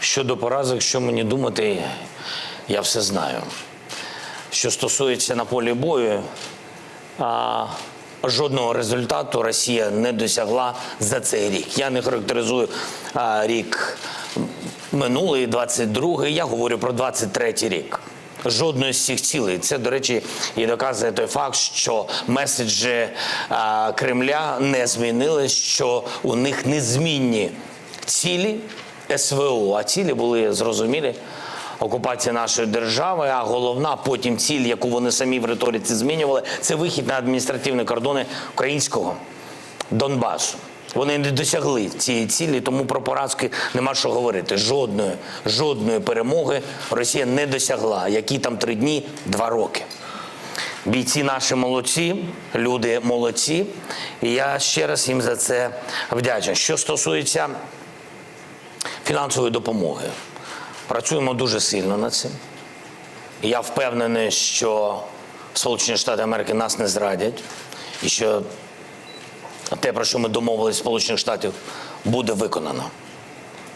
Щодо поразок, що мені думати, я все знаю. Що стосується на полі бою, а, жодного результату Росія не досягла за цей рік. Я не характеризую а, рік минулий, 22-й, я говорю про 23-й рік. Жодної з цих цілей. Це, до речі, і доказує той факт, що меседжі а, Кремля не змінились, що у них незмінні цілі СВО, а цілі були зрозумілі. Окупація нашої держави, а головна потім ціль, яку вони самі в риториці змінювали, це вихід на адміністративні кордони українського Донбасу. Вони не досягли цієї цілі, тому про поразки нема що говорити. Жодної, жодної перемоги Росія не досягла. Які там три дні, два роки. Бійці наші молодці, люди молодці. І я ще раз їм за це вдячний. Що стосується фінансової допомоги, працюємо дуже сильно над цим. Я впевнений, що Сполучені Штати Америки нас не зрадять, і що те, про що ми домовились Сполучених Штатів, буде виконано.